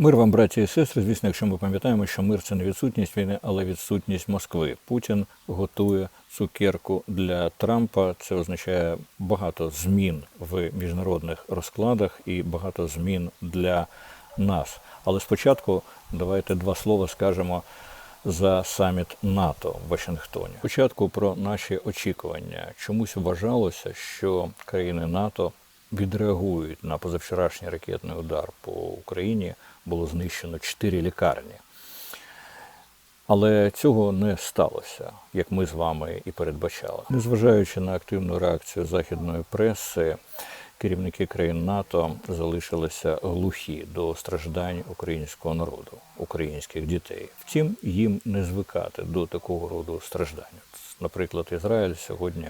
Мир вам, браті і сестри. Звісно, якщо ми пам'ятаємо, що мир це не відсутність війни, але відсутність Москви. Путін готує цукерку для Трампа. Це означає багато змін в міжнародних розкладах і багато змін для нас. Але спочатку давайте два слова скажемо за саміт НАТО в Вашингтоні. Спочатку про наші очікування. Чомусь вважалося, що країни НАТО відреагують на позавчорашній ракетний удар по Україні. Було знищено чотири лікарні. Але цього не сталося, як ми з вами і передбачали. Незважаючи на активну реакцію західної преси, керівники країн НАТО залишилися глухі до страждань українського народу, українських дітей. Втім, їм не звикати до такого роду страждань. Наприклад, Ізраїль сьогодні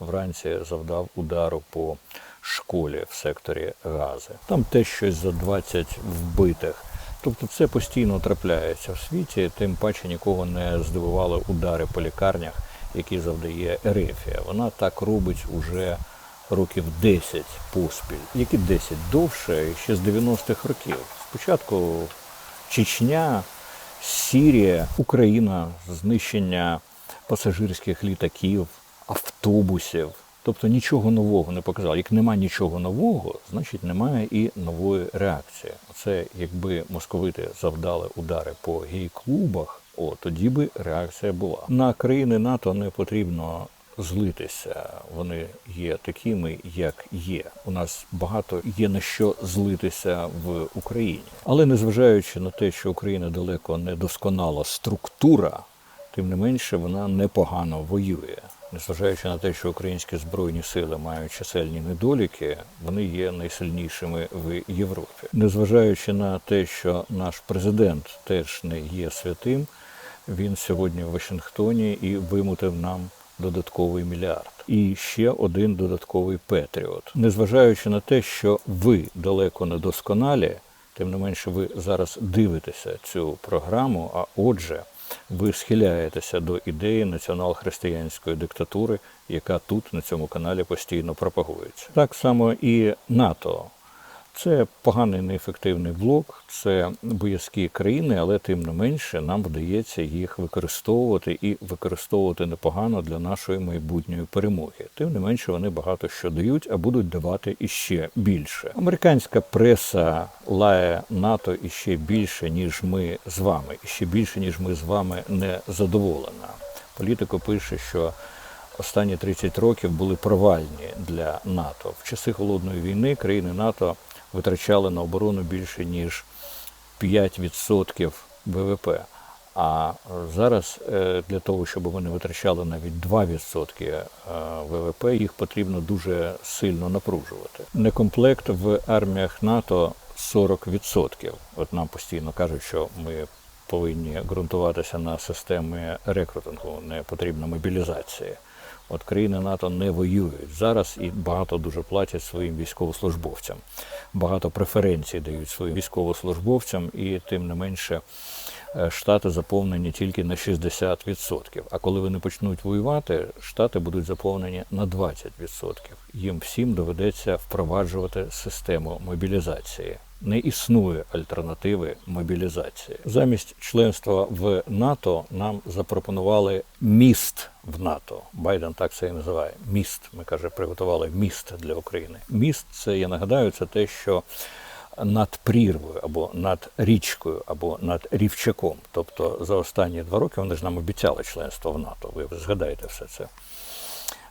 вранці завдав удару по школі в секторі Гази. Там теж щось за 20 вбитих. Тобто це постійно трапляється в світі, тим паче нікого не здивували удари по лікарнях, які завдає Ерефія. Вона так робить уже років 10 поспіль. Які 10 довше, ще з 90-х років. Спочатку Чечня, Сірія, Україна, знищення пасажирських літаків, автобусів. Тобто нічого нового не показали. Як нема нічого нового, значить немає і нової реакції. Це якби московити завдали удари по гей-клубах, о тоді би реакція була. На країни НАТО не потрібно злитися. Вони є такими, як є. У нас багато є на що злитися в Україні. Але незважаючи на те, що Україна далеко не досконала структура, тим не менше вона непогано воює. Незважаючи на те, що українські збройні сили мають чисельні недоліки, вони є найсильнішими в Європі. Незважаючи на те, що наш президент теж не є святим, він сьогодні в Вашингтоні і вимутив нам додатковий мільярд. І ще один додатковий Петріот. Незважаючи на те, що ви далеко не досконалі, тим не менше ви зараз дивитеся цю програму, а отже ви схиляєтеся до ідеї націонал-християнської диктатури, яка тут на цьому каналі постійно пропагується. Так само і НАТО. Це поганий неефективний блок, це боязкі країни, але тим не менше нам вдається їх використовувати і використовувати непогано для нашої майбутньої перемоги. Тим не менше вони багато що дають, а будуть давати іще більше. Американська преса лає НАТО іще більше, ніж ми з вами, і ще більше, ніж ми з вами не задоволена. Політико пише, що останні 30 років були провальні для НАТО. В часи холодної війни країни НАТО витрачали на оборону більше ніж 5% ВВП. А зараз е, для того, щоб вони витрачали навіть 2% е, ВВП, їх потрібно дуже сильно напружувати. Некомплект в арміях НАТО 40%. От нам постійно кажуть, що ми повинні ґрунтуватися на системі рекрутингу, не потрібна мобілізація. От країни НАТО не воюють зараз і багато дуже платять своїм військовослужбовцям. Багато преференцій дають своїм військовослужбовцям, і тим не менше е, штати заповнені тільки на 60%. А коли вони почнуть воювати, штати будуть заповнені на 20%. Їм всім доведеться впроваджувати систему мобілізації. Не існує альтернативи мобілізації. Замість членства в НАТО нам запропонували міст в НАТО. Байден так це і називає. Міст. Ми каже, приготували міст для України. Міст це я нагадаю, це те, що над прірвою або над річкою, або над рівчаком. Тобто за останні два роки вони ж нам обіцяли членство в НАТО. Ви згадаєте все це.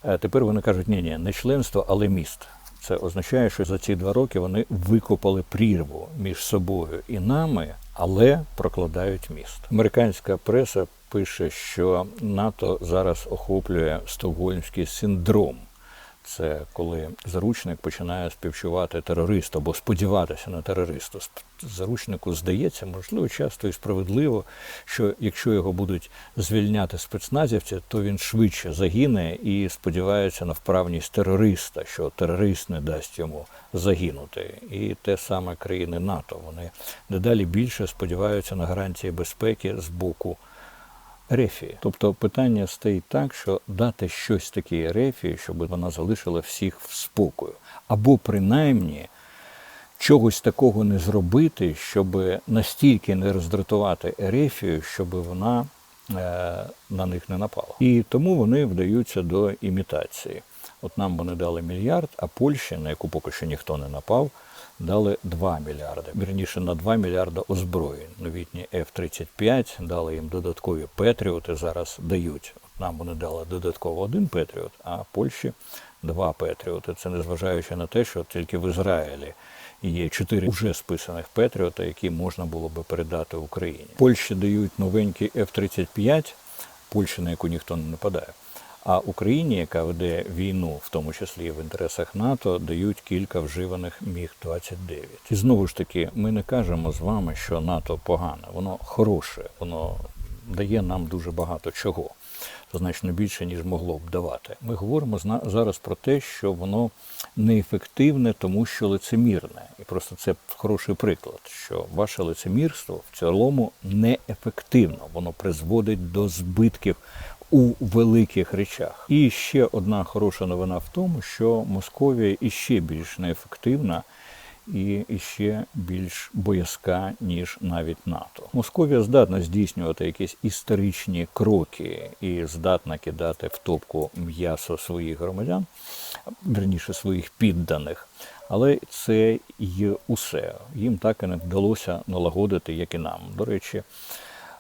Е, Тепер вони кажуть, ні, ні, не членство, але міст. Це означає, що за ці два роки вони викопали прірву між собою і нами, але прокладають міст. Американська преса пише, що НАТО зараз охоплює стокгольмський синдром. Це коли заручник починає співчувати терористу або сподіватися на терористу. Заручнику здається, можливо, часто і справедливо, що якщо його будуть звільняти спецназівці, то він швидше загине і сподівається на вправність терориста, що терорист не дасть йому загинути. І те саме країни НАТО. Вони дедалі більше сподіваються на гарантії безпеки з боку. Рефії. Тобто питання стоїть так, що дати щось таке рефії, щоб вона залишила всіх в спокою. Або принаймні чогось такого не зробити, щоб настільки не роздратувати Ерефію, щоб вона е, на них не напала. І тому вони вдаються до імітації. От нам вони дали мільярд, а Польщі, на яку поки що ніхто не напав, дали 2 мільярди. Вірніше на 2 мільярди озброєнь. Новітні F-35 дали їм додаткові Петріоти, зараз дають. От нам вони дали додатково один Петріот, а Польщі два Петріоти. Це незважаючи на те, що тільки в Ізраїлі є чотири вже списаних Петріота, які можна було би передати Україні. Польщі дають новенький F-35, Польща, на яку ніхто не нападає. А Україні, яка веде війну, в тому числі в інтересах НАТО, дають кілька вживаних міг 29 І знову ж таки, ми не кажемо з вами, що НАТО погане, воно хороше, воно дає нам дуже багато чого, значно більше ніж могло б давати. Ми говоримо зараз про те, що воно неефективне, тому що лицемірне. І просто це хороший приклад, що ваше лицемірство в цілому неефективно, воно призводить до збитків у великих речах. І ще одна хороша новина в тому, що Московія іще більш неефективна і іще більш боязка, ніж навіть НАТО. Московія здатна здійснювати якісь історичні кроки і здатна кидати в топку м'ясо своїх громадян, верніше своїх підданих. Але це й усе. Їм так і не вдалося налагодити, як і нам. До речі,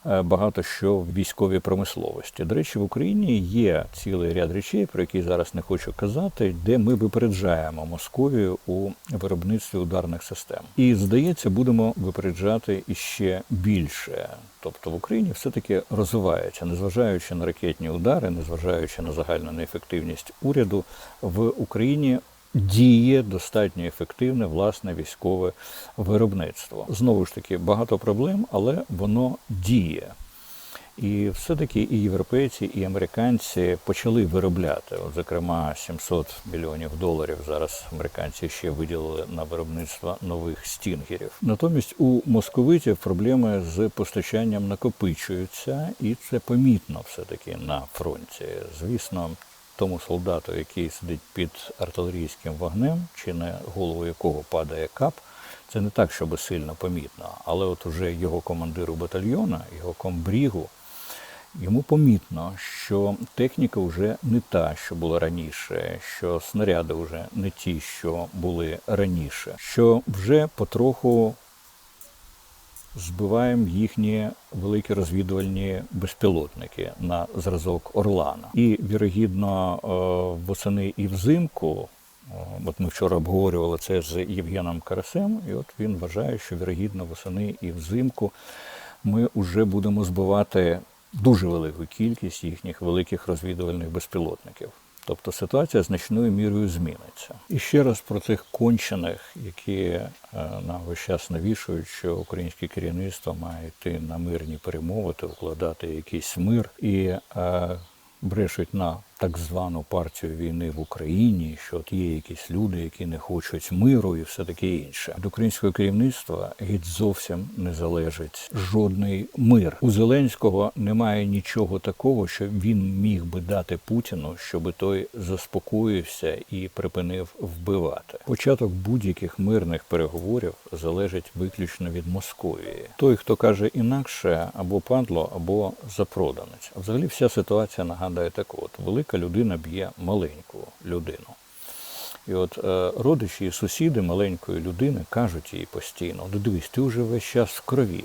багато що в військовій промисловості. До речі, в Україні є цілий ряд речей, про які зараз не хочу казати, де ми випереджаємо Московію у виробництві ударних систем. І здається, будемо випереджати іще більше. Тобто в Україні все-таки розвивається, незважаючи на ракетні удари, незважаючи на загальну неефективність уряду, в Україні діє достатньо ефективне власне військове виробництво. Знову ж таки, багато проблем, але воно діє. І все-таки і європейці, і американці почали виробляти. От, зокрема, 700 мільйонів доларів зараз американці ще виділили на виробництво нових стінгерів. Натомість у московитів проблеми з постачанням накопичуються, і це помітно все-таки на фронті. Звісно, тому солдату, який сидить під артилерійським вогнем, чи на голову якого падає кап, це не так, щоб сильно помітно. Але от уже його командиру батальйона, його комбрігу, йому помітно, що техніка вже не та, що була раніше, що снаряди вже не ті, що були раніше, що вже потроху збиваємо їхні великі розвідувальні безпілотники на зразок Орлана. І вірогідно е, восени і взимку. е, От ми вчора обговорювали це з Євгеном Карасем, і от він вважає, що вірогідно восени і взимку ми вже будемо збивати дуже велику кількість їхніх великих розвідувальних безпілотників. Тобто ситуація значною мірою зміниться. І ще раз про цих кончених, які е, нам весь час навішують, що українське керівництво має йти на мирні перемовити, укладати якийсь мир і е, брешуть на так звану партію війни в Україні, що от є якісь люди, які не хочуть миру і все таке інше. Від українського керівництва геть зовсім не залежить жодний мир. У Зеленського немає нічого такого, що він міг би дати Путіну, щоб той заспокоївся і припинив вбивати. Початок будь-яких мирних переговорів залежить виключно від Московії. Той, хто каже інакше, або падло, або запроданець. А взагалі вся ситуація нагадує так: от велика людина б'є маленьку людину. І от е, родичі і сусіди маленької людини кажуть їй постійно: ну дивись, ти вже весь час в крові.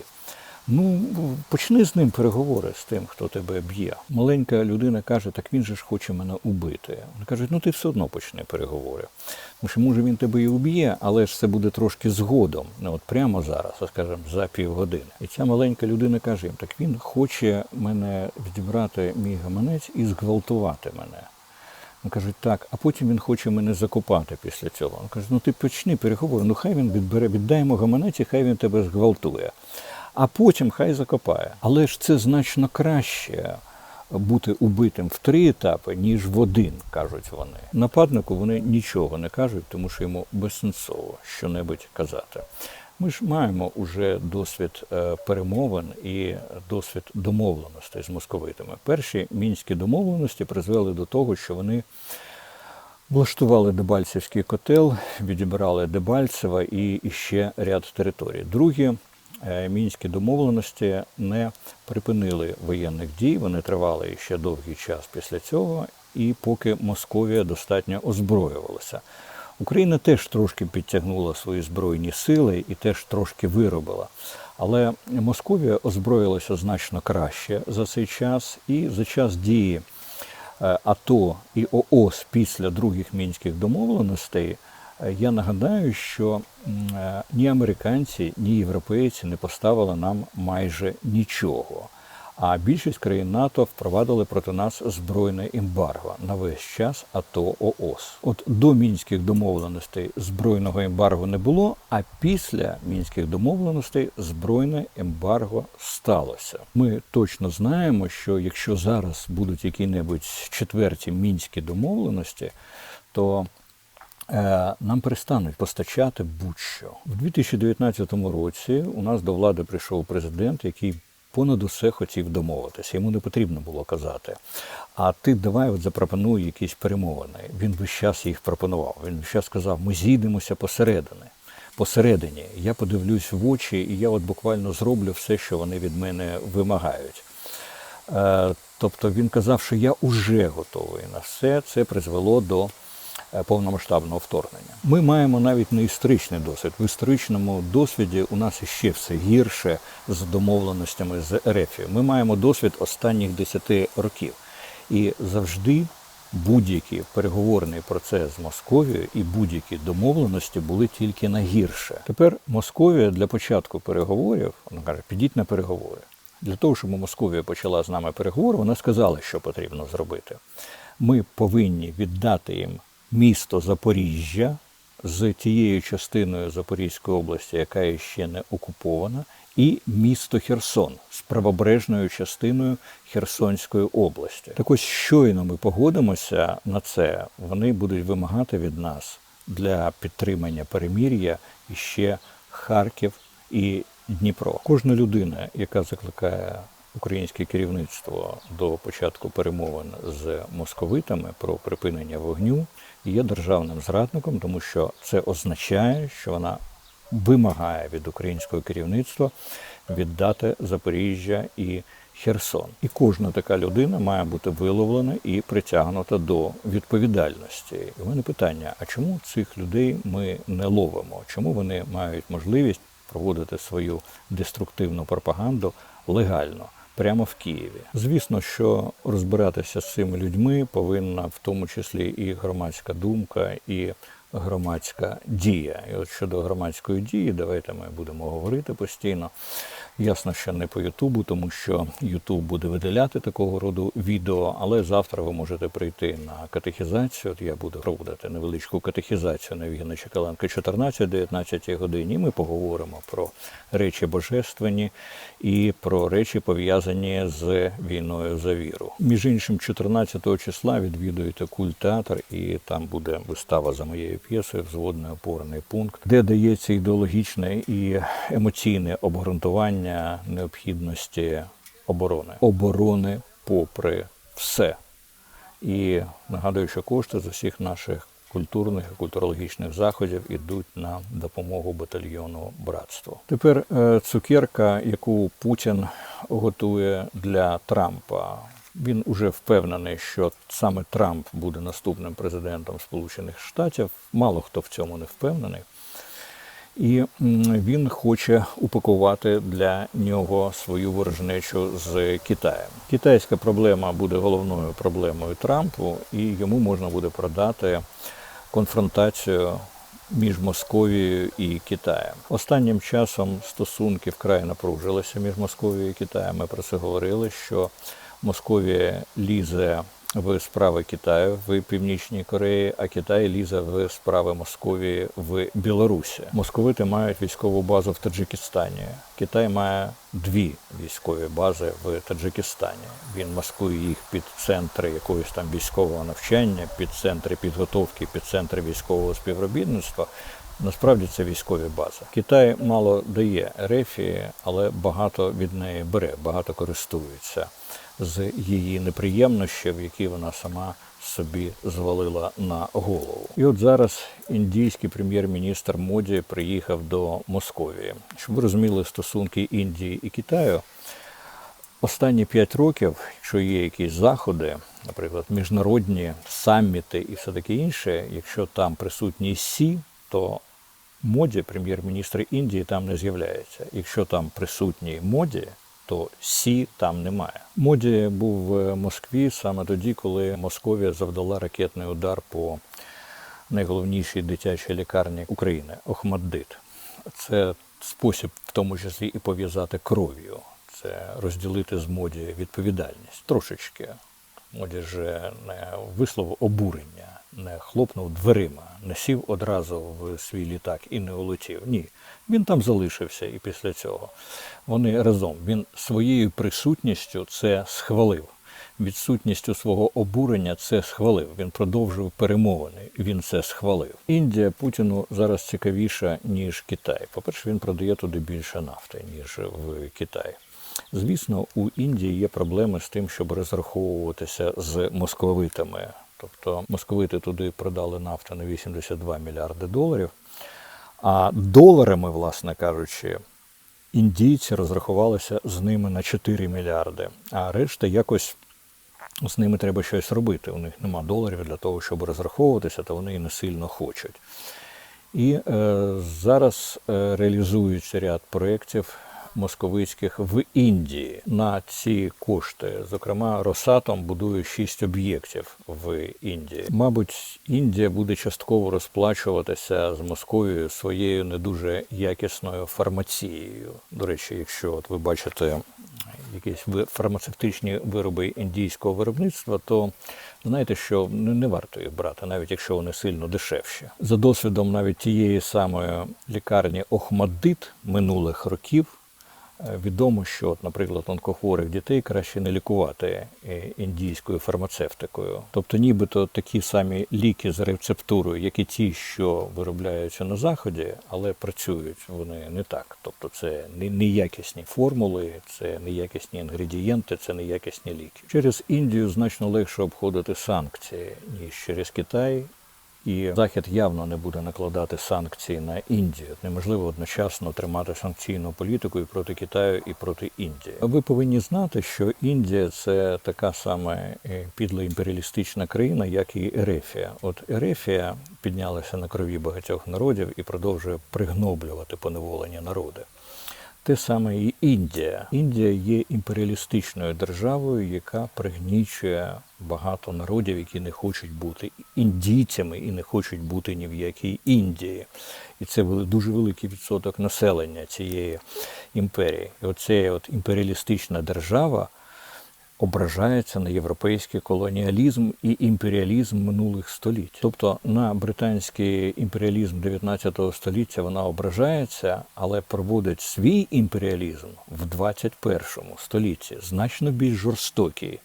Ну, почни з ним переговори з тим, хто тебе б'є. Маленька людина каже, так він же ж хоче мене убити. Вони кажуть, ну ти все одно почни переговори. Тому що може він тебе і уб'є, але ж це буде трошки згодом, не от прямо зараз, а скажімо, за півгодини. І ця маленька людина каже їм, так він хоче мене відібрати мій гаманець і зґвалтувати мене. Він кажуть, так, а потім він хоче мене закопати після цього. Він каже, ну ти почни переговори, ну хай він відбере, віддай йому гаманець і хай він тебе зґвалтує. А потім хай закопає. Але ж це значно краще бути убитим в три етапи, ніж в один, кажуть вони. Нападнику вони нічого не кажуть, тому що йому безсенсово щонебудь казати. Ми ж маємо уже досвід е, перемовин і досвід домовленостей з московитами. Перші мінські домовленості призвели до того, що вони Влаштували Дебальцевський котел, відібрали Дебальцева і ще ряд територій. Другі мінські домовленості не припинили воєнних дій, вони тривали ще довгий час після цього, і поки Московія достатньо озброювалася. Україна теж трошки підтягнула свої збройні сили і теж трошки виробила. Але Московія озброїлася значно краще за цей час, і за час дії е, АТО і ООС після других мінських домовленостей. Я нагадаю, що е, ні американці, ні європейці не поставили нам майже нічого. А більшість країн НАТО впровадили проти нас збройне ембарго на весь час АТО ООС. От до мінських домовленостей збройного ембарго не було, а після мінських домовленостей збройне ембарго сталося. Ми точно знаємо, що якщо зараз будуть які-небудь четверті мінські домовленості, то нам перестануть постачати будь-що. В 2019 році у нас до влади прийшов президент, який понад усе хотів домовитися. Йому не потрібно було казати. А ти давай от запропонуй якісь перемовини. Він весь час їх пропонував. Він весь час сказав, ми зійдемося посередині. Посередині я подивлюсь в очі, і я от буквально зроблю все, що вони від мене вимагають. Е, Тобто він казав, що я уже готовий на все. Це призвело до е, повномасштабного вторгнення. Ми маємо навіть не історичний досвід. В історичному досвіді у нас іще все гірше з домовленостями з РФ. Ми маємо досвід останніх 10 років. І завжди будь-який переговорний процес з Московією і будь-які домовленості були тільки на гірше. Тепер Московія для початку переговорів, вона каже, підіть на переговори. Для того, щоб Московія почала з нами переговори, вона сказала, що потрібно зробити. Ми повинні віддати їм місто Запоріжжя з тією частиною Запорізької області, яка ще не окупована, і місто Херсон з правобережною частиною Херсонської області. Так ось щойно ми погодимося на це, вони будуть вимагати від нас для підтримання перемір'я іще Харків і Дніпро. Кожна людина, яка закликає українське керівництво до початку перемовин з московитами про припинення вогню, є державним зрадником, тому що це означає, що вона вимагає від українського керівництва віддати Запоріжжя і Херсон. І кожна така людина має бути виловлена і притягнута до відповідальності. І в мене питання: а чому цих людей ми не ловимо? Чому вони мають можливість проводити свою деструктивну пропаганду легально? Прямо в Києві. Звісно, що розбиратися з цими людьми повинна в тому числі і громадська думка, і громадська дія. І от щодо громадської дії, давайте ми будемо говорити постійно. Ясно, що не по Ютубу, тому що Ютуб буде видаляти такого роду відео, але завтра ви можете прийти на катехізацію. От я буду проводити невеличку катехізацію на Євгена Чекаленка 14-19 годині. Ми поговоримо про речі божественні і про речі пов'язані з війною за віру. Між іншим, 14 числа відвідуєте культ театр, і там буде вистава за моєю п'єсою Взводний опорний пункт, де дається ідеологічне і емоційне обґрунтування необхідності оборони. Оборони попри все. І нагадую, що кошти з усіх наших культурних і культурологічних заходів ідуть на допомогу батальйону братство. Тепер е, цукерка, яку Путін готує для Трампа. Він уже впевнений, що саме Трамп буде наступним президентом Сполучених Штатів. Мало хто в цьому не впевнений. І він хоче упакувати для нього свою ворожнечу з Китаєм. Китайська проблема буде головною проблемою Трампу, і йому можна буде продати конфронтацію між Московією і Китаєм. Останнім часом стосунки вкрай напружилися між Московією і Китаєм. Ми про це говорили, що Московія лізе в справи Китаю в Північній Кореї, а Китай лізе в справи Московії в Білорусі. Московити мають військову базу в Таджикистані. Китай має дві військові бази в Таджикистані. Він маскує їх під центри якогось там військового навчання, під центри підготовки, під центри військового співробітництва. Насправді це військові бази. Китай мало дає Ерефії, але багато від неї бере, багато користується з її неприємнощів, які вона сама собі звалила на голову. І от зараз індійський прем'єр-міністр Моді приїхав до Московії. Щоб ви розуміли стосунки Індії і Китаю, Останні п'ять років, якщо є якісь заходи, наприклад, міжнародні саміти і все таке інше, якщо там присутній Сі, то моді, прем'єр-міністр Індії, там не з'являється. Якщо там присутній моді, то Сі там немає. Моді був в Москві саме тоді, коли Московія завдала ракетний удар по найголовнішій дитячій лікарні України Охмаддит. Це спосіб, в тому числі, і пов'язати кров'ю. Це розділити з моді відповідальність трошечки. Моді ж не висловив обурення, не хлопнув дверима, не сів одразу в свій літак і не улетів. Ні, він там залишився і після цього. Вони разом. Він своєю присутністю це схвалив. Відсутністю свого обурення це схвалив. Він продовжив перемовини. Він це схвалив. Індія Путіну зараз цікавіша ніж Китай. По-перше, він продає туди більше нафти ніж в Китай. Звісно, у Індії є проблеми з тим, щоб розраховуватися з московитами. Тобто московити туди продали нафту на 82 мільярди доларів, а доларами, власне кажучи, індійці розрахувалися з ними на 4 мільярди, а решта якось з ними треба щось робити. У них нема доларів для того, щоб розраховуватися, то вони і не сильно хочуть. І е, зараз е, реалізується ряд проєктів московицьких в Індії на ці кошти. Зокрема, Росатом будує шість об'єктів в Індії. Мабуть, Індія буде частково розплачуватися з Московією своєю не дуже якісною фармацією. До речі, якщо от ви бачите якісь фармацевтичні вироби індійського виробництва, то знаєте, що не варто їх брати, навіть якщо вони сильно дешевші. За досвідом навіть тієї самої лікарні Охмаддит минулих років. Е, Відомо, що, наприклад, онкохворих дітей краще не лікувати е, індійською фармацевтикою. Тобто, нібито такі самі ліки з рецептурою, як і ті, що виробляються на заході, але працюють вони не так. Тобто, це не- неякісні формули, це неякісні інгредієнти, це неякісні ліки. Через Індію значно легше обходити санкції ніж через Китай і Захід явно не буде накладати санкції на Індію. Неможливо одночасно тримати санкційну політику і проти Китаю, і проти Індії. Ви повинні знати, що Індія це така сама е, підла імперіалістична країна, як і Ерефія. От Ерефія піднялася на крові багатьох народів і продовжує пригноблювати поневолені народи. Те саме і Індія. Індія є імперіалістичною державою, яка пригнічує багато народів, які не хочуть бути індійцями і не хочуть бути ні в якій Індії. І це дуже великий відсоток населення цієї імперії. І оця от імперіалістична держава ображається на європейський колоніалізм і імперіалізм минулих століть. Тобто на британський імперіалізм 19 століття вона ображається, але проводить свій імперіалізм в 21 столітті значно більш жорстокий,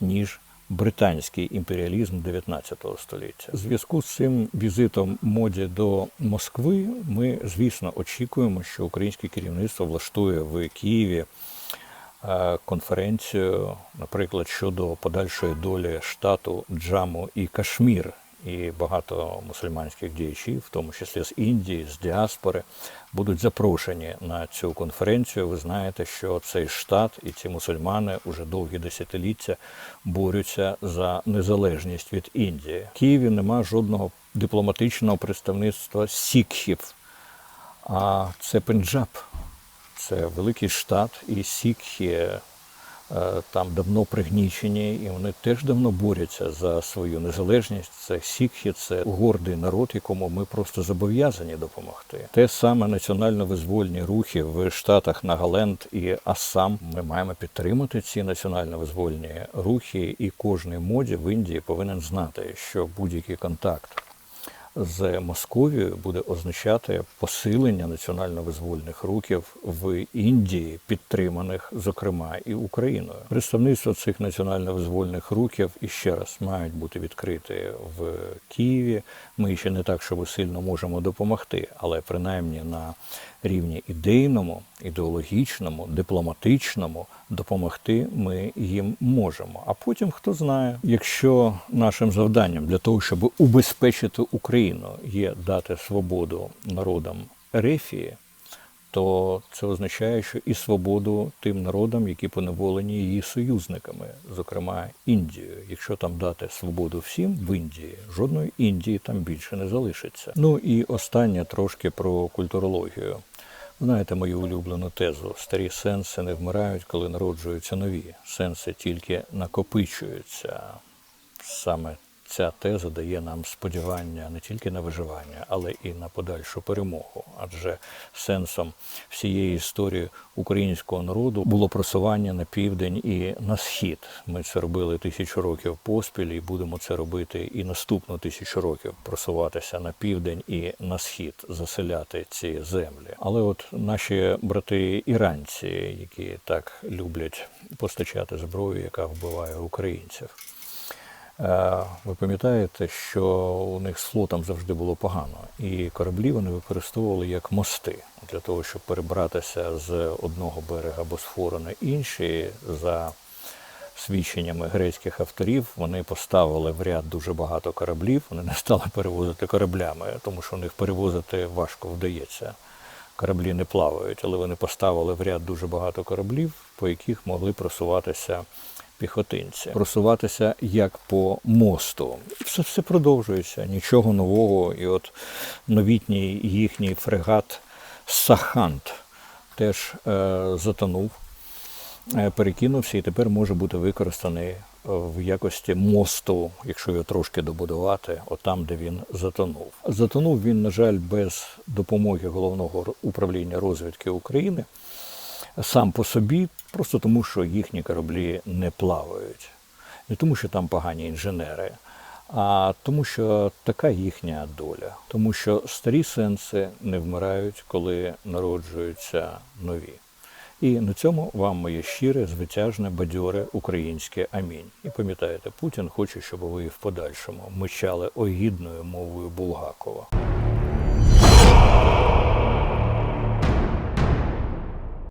ніж британський імперіалізм 19 століття. У зв'язку з цим візитом моді до Москви ми, звісно, очікуємо, що українське керівництво влаштує в Києві конференцію, наприклад, щодо подальшої долі штату Джаму і Кашмір. І багато мусульманських діячів, в тому числі з Індії, з діаспори, будуть запрошені на цю конференцію. Ви знаєте, що цей штат і ці мусульмани уже довгі десятиліття борються за незалежність від Індії. В Києві нема жодного дипломатичного представництва сікхів, а це Пенджаб. Це великий штат, і сікхи е, там давно пригнічені, і вони теж давно борються за свою незалежність. Це сікхи, це гордий народ, якому ми просто зобов'язані допомогти. Те саме національно-визвольні рухи в штатах Нагаленд і Ассам. Ми маємо підтримати ці національно-визвольні рухи, і кожний моді в Індії повинен знати, що будь-який контакт з Московією буде означати посилення національно-визвольних рухів в Індії, підтриманих, зокрема, і Україною. Представництво цих національно-визвольних рухів іще раз мають бути відкриті в Києві. Ми ще не так, щоб сильно можемо допомогти, але принаймні на рівні ідейному, ідеологічному, дипломатичному допомогти ми їм можемо. А потім хто знає, якщо нашим завданням для того, щоб убезпечити Україну, є дати свободу народам Ерефії, то це означає, що і свободу тим народам, які поневолені її союзниками, зокрема Індією. Якщо там дати свободу всім в Індії, жодної Індії там більше не залишиться. Ну і останнє трошки про культурологію. Знаєте мою улюблену тезу: старі сенси не вмирають, коли народжуються нові. Сенси тільки накопичуються. Саме ця теза дає нам сподівання не тільки на виживання, але і на подальшу перемогу. Адже сенсом всієї історії українського народу було просування на південь і на схід. Ми це робили тисячу років поспіль, і будемо це робити і наступну тисячу років просуватися на південь і на схід, заселяти ці землі. Але от наші брати іранці, які так люблять постачати зброю, яка вбиває українців. Е, Ви пам'ятаєте, що у них з флотом завжди було погано, і кораблі вони використовували як мости для того, щоб перебратися з одного берега Босфору на інший. За свідченнями грецьких авторів, вони поставили в ряд дуже багато кораблів. Вони не стали перевозити кораблями, тому що у них перевозити важко вдається. Кораблі не плавають, але вони поставили в ряд дуже багато кораблів, по яких могли просуватися піхотинці, просуватися як по мосту. Все, все продовжується, нічого нового. І от новітній їхній фрегат Сахант теж е, затонув, е, перекинувся і тепер може бути використаний е, в якості мосту, якщо його трошки добудувати, отам, де він затонув. Затонув він, на жаль, без допомоги головного управління розвідки України сам по собі, просто тому, що їхні кораблі не плавають. Не тому, що там погані інженери, а тому, що така їхня доля. Тому що старі сенси не вмирають, коли народжуються нові. І на цьому вам моє щире, звитяжне, бадьоре українське амінь. І пам'ятаєте, Путін хоче, щоб ви в подальшому мичали огідною мовою Булгакова.